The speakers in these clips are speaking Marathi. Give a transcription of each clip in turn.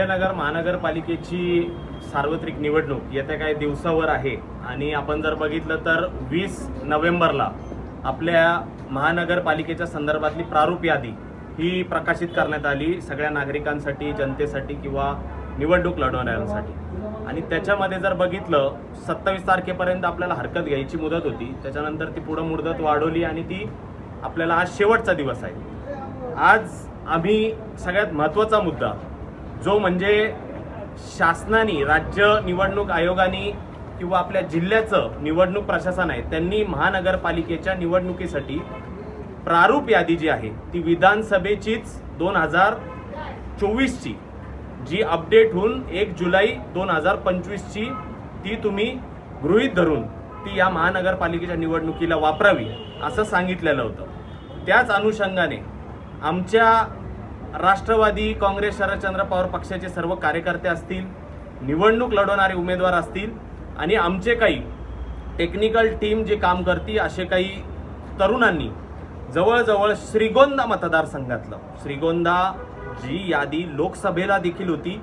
नगर महानगरपालिकेची सार्वत्रिक निवडणूक येत्या काही दिवसावर आहे आणि आपण जर बघितलं तर वीस नोव्हेंबरला आपल्या महानगरपालिकेच्या संदर्भातली प्रारूप यादी ही प्रकाशित करण्यात आली सगळ्या नागरिकांसाठी जनतेसाठी किंवा निवडणूक लढवणाऱ्यांसाठी. आणि त्याच्यामध्ये जर बघितलं सत्तावीस तारखेपर्यंत आपल्याला हरकत घ्यायची मुदत होती. त्याच्यानंतर ती पुढं मुदत वाढवली आणि ती आपल्याला आज शेवटचा दिवस आहे. आज आम्ही सगळ्यात महत्त्वाचा मुद्दा जो म्हणजे शासनाने राज्य निवडणूक आयोगाने किंवा आपल्या जिल्ह्याचं निवडणूक प्रशासन आहे त्यांनी महानगरपालिकेच्या निवडणुकीसाठी प्रारूप यादी जी आहे ती विधानसभेचीच दोन हजार चोवीसची जी अपडेट होऊन एक जुलै दोन हजार पंचवीसची ती तुम्ही गृहीत धरून ती या महानगरपालिकेच्या निवडणुकीला वापरावी असं सांगितलेलं होतं. त्याच अनुषंगाने आमच्या राष्ट्रवादी काँग्रेस शरदचंद्र पवार पक्षाचे सर्व कार्यकर्ते असतील निवडणूक लढवणारे उमेदवार असतील आणि आमचे काही टेक्निकल टीम जे काम करते असे काही तरुणांनी जवळजवळ श्रीगोंदा मतदारसंघातलं श्रीगोंदा जी यादी लोकसभेला देखील होती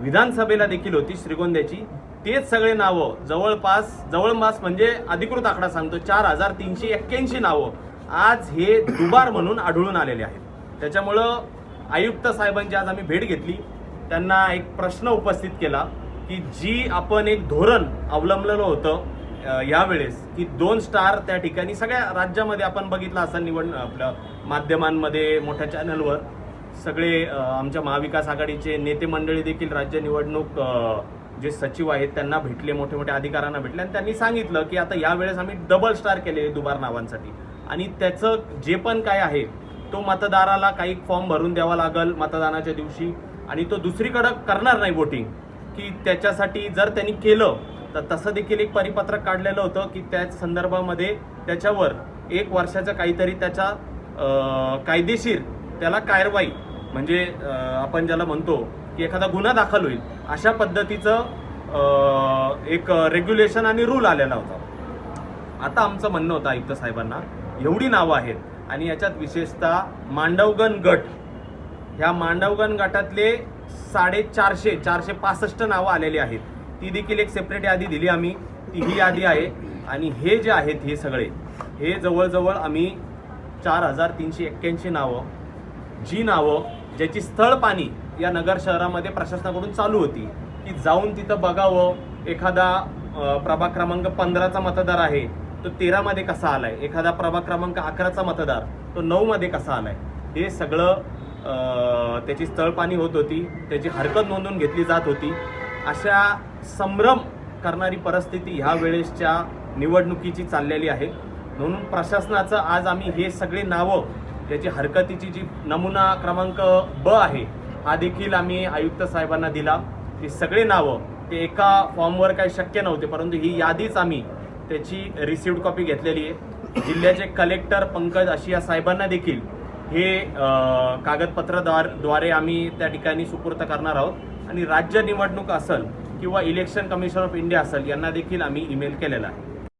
विधानसभेला देखील होती श्रीगोंद्याची तेच सगळे नावं जवळपास जवळपास म्हणजे अधिकृत आकडा सांगतो चार हजार तीनशे एक्क्याऐंशी नावं आज हे दुबार म्हणून आढळून आलेले आहेत. त्याच्यामुळं आयुक्त साहेबांची आज आम्ही भेट घेतली. त्यांना एक प्रश्न उपस्थित केला की जी आपण एक धोरण अवलंबलेलं होतं यावेळेस की दोन स्टार त्या ठिकाणी सगळ्या राज्यामध्ये आपण बघितलं असं निवड आपल्या माध्यमांमध्ये मोठ्या चॅनलवर. सगळे आमच्या महाविकास आघाडीचे नेते मंडळी देखील राज्य निवडणूक जे सचिव आहेत त्यांना भेटले मोठे मोठ्या अधिकाऱ्यांना भेटले. आणि त्यांनी सांगितलं की आता यावेळेस आम्ही डबल स्टार केले दुबार नावांसाठी. आणि त्याचं जे पण काय आहे तो मतदाराला काही फॉर्म भरून द्यावा लागेल मतदानाच्या दिवशी. आणि तो दुसरीकडं करणार नाही वोटिंग की त्याच्यासाठी जर त्यांनी केलं तर तसं देखील एक परिपत्रक काढलेलं होतं की त्या संदर्भामध्ये त्याच्यावर एक वर्षाचं काहीतरी त्याच्या कायदेशीर त्याला कारवाई म्हणजे आपण ज्याला म्हणतो की एखादा गुन्हा दाखल होईल अशा पद्धतीचं एक रेग्युलेशन आणि रूल आलेला होता. आता आमचं म्हणणं होतं आयुक्त साहेबांना एवढी नावं आहेत आणि याच्यात विशेषतः मांडवगण गट. ह्या मांडवगण गटातले साडेचारशे चारशे पासष्ट नावं आलेली आहेत. ती देखील एक सेपरेट यादी दिली आम्ही. ती ही यादी आहे. आणि हे जे आहेत हे सगळे हे जवळजवळ आम्ही चार हजार तीनशे एक्क्याऐंशी नावं जी नावं ज्याची स्थळ पाणी या नगर शहरामध्ये प्रशासनाकडून चालू होती. की जाऊन तिथं बघावं. एखादा प्रभाग क्रमांक पंधराचा मतदार आहे. तो तेरामध्ये कसा आलाय? एखादा प्रभाग क्रमांक अकराचा मतदार तो नऊमध्ये कसा आलाय? हे सगळं त्याची स्थळपाणी होत होती त्याची हरकत नोंदून घेतली जात होती. अशा संभ्रम करणारी परिस्थिती ह्या वेळेसच्या निवडणुकीची चाललेली आहे. म्हणून प्रशासनाचं आज आम्ही हे सगळे नावं त्याची हरकतीची जी नमुना क्रमांक ब आहे हा देखील आम्ही आयुक्त साहेबांना दिला. ही सगळे नावं ते एका फॉर्मवर काही शक्य नव्हते परंतु ही यादीच आम्ही त्याची रिसिव्ड कॉपी घेतलेली आहे. जिल्ह्याचे कलेक्टर पंकज आशिया साहेबांना देखील हे अं, आम्ही त्या ठिकाणी सुपूर्त करणार आहोत. आणि राज्य निवडणूक असेल किंवा इलेक्शन कमिशन ऑफ इंडिया असेल यांना देखील आम्ही ईमेल केलेला आहे.